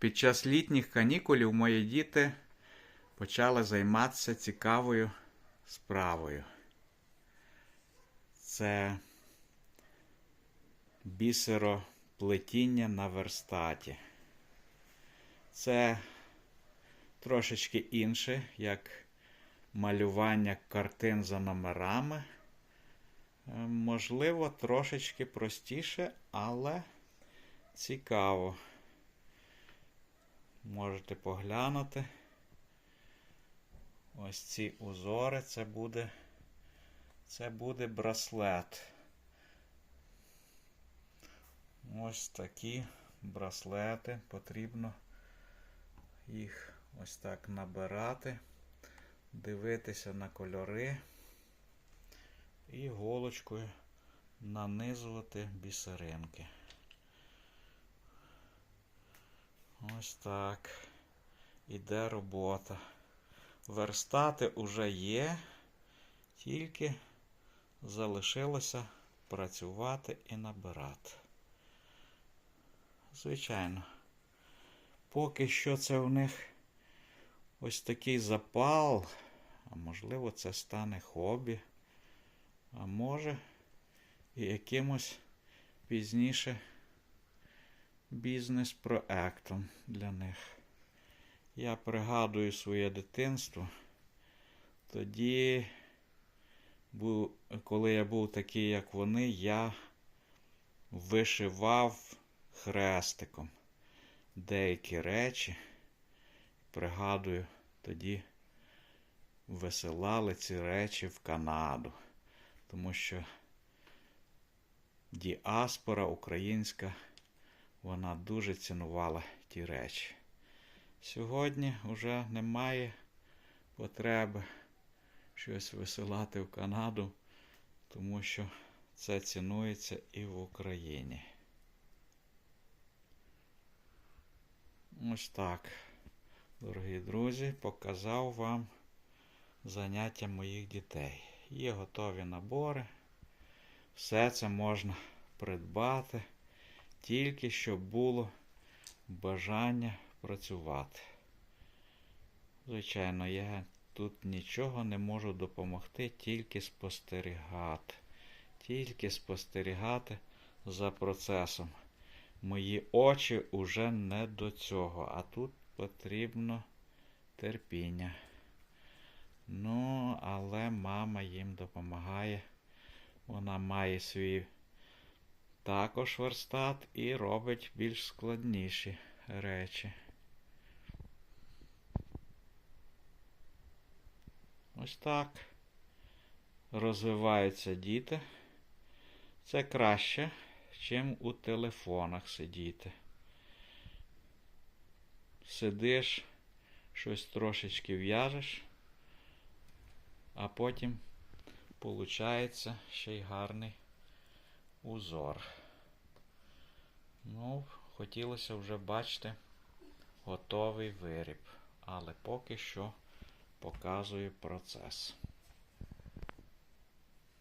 Під час літніх канікулів мої діти почали займатися цікавою справою. Це бісероплетіння на верстаті. Це трошечки інше, як малювання картин за номерами. Е, Можливо, трошечки простіше, але цікаво. Можете поглянути. Ось ці узори, це буде, це буде браслет. Ось такі браслети. Потрібно їх ось так набирати, дивитися на кольори і голочкою нанизувати бісеринки. Ось так. Іде робота. Верстати уже є, тільки залишилося працювати і набирати. Звичайно, поки що це в них ось такий запал, а можливо, це стане хобі, а може і якимось пізніше бізнес-проектом для них. Я пригадую своє дитинство. Тоді, коли я був такий, як вони, я вишивав хрестиком деякі речі. Пригадую, тоді висилали ці речі в Канаду, тому що діаспора українська, вона дуже цінувала ті речі. Сьогодні вже немає потреби щось висилати в Канаду, тому що це цінується і в Україні. Ось так, дорогі друзі, показав вам заняття моїх дітей. Є готові набори. Все це можна придбати, тільки щоб було бажання працювати. Звичайно, я тут нічого не можу допомогти, тільки спостерігати. Тільки спостерігати за процесом. Мої очі уже не до цього, а тут потрібно терпіння. Ну, але мама їм допомагає. Вона має свій також верстат і робить більш складніші речі. Ось так. Розвиваються діти. Це краще, чим у телефонах сидіти. Сидиш, щось трошечки в'яжеш, а потім получається ще й гарний узор. Ну, хотілося вже бачити готовий виріб, але поки що показую процес.